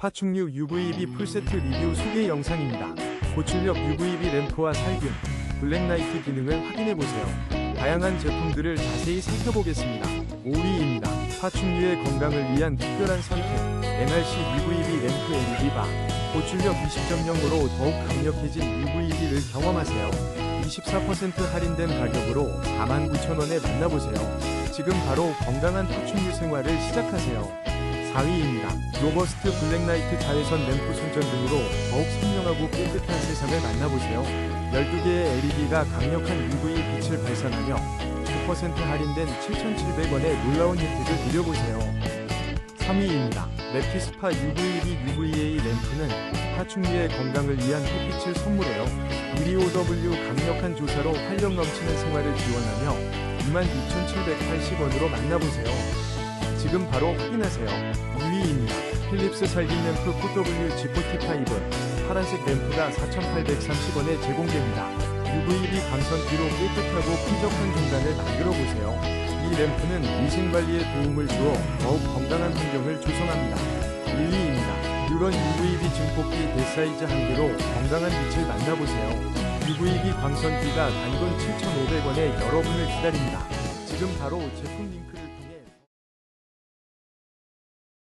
파충류 UVB 풀세트 리뷰 소개 영상입니다. 고출력 UVB 램프와 살균, 블랙라이트 기능을 확인해보세요. 다양한 제품들을 자세히 살펴보겠습니다. 5위입니다. 파충류의 건강을 위한 특별한 선택, NRC UVB 램프 LED바. 고출력 20.0으로 더욱 강력해진 UVB를 경험하세요. 24% 할인된 가격으로 49,000원에 만나보세요. 지금 바로 건강한 파충류 생활을 시작하세요. 4위입니다. 로버스트 블랙라이트 자외선 램프 손전 등으로 더욱 선명하고 깨끗한 세상을 만나보세요. 12개의 LED가 강력한 UV 빛을 발산하며 9% 할인된 7,700원의 놀라운 혜택을 누려보세요. 3위입니다. 레피스파 UVB UVA 램프는 파충류의 건강을 위한 햇빛을 선물해요. 125W 강력한 조사로 활력 넘치는 생활을 지원하며 26,780원으로 만나보세요. 지금 바로 확인하세요. 2위입니다. 필립스 살균 램프 4W G45 파란색 램프가 4,830원에 제공됩니다. UVB 광선 뒤로 깨끗하고 쾌적한 공간을 만들어 보세요. 이 램프는 위생 관리에 도움을 주어 더욱 건강한 환경을 조성합니다. 1위입니다. 뉴런 UVB 증폭기 대사이즈 한 개로 건강한 빛을 만나보세요. UVB 광선기가 단돈 7,500원에 여러분을 기다립니다. 지금 바로 제품 링크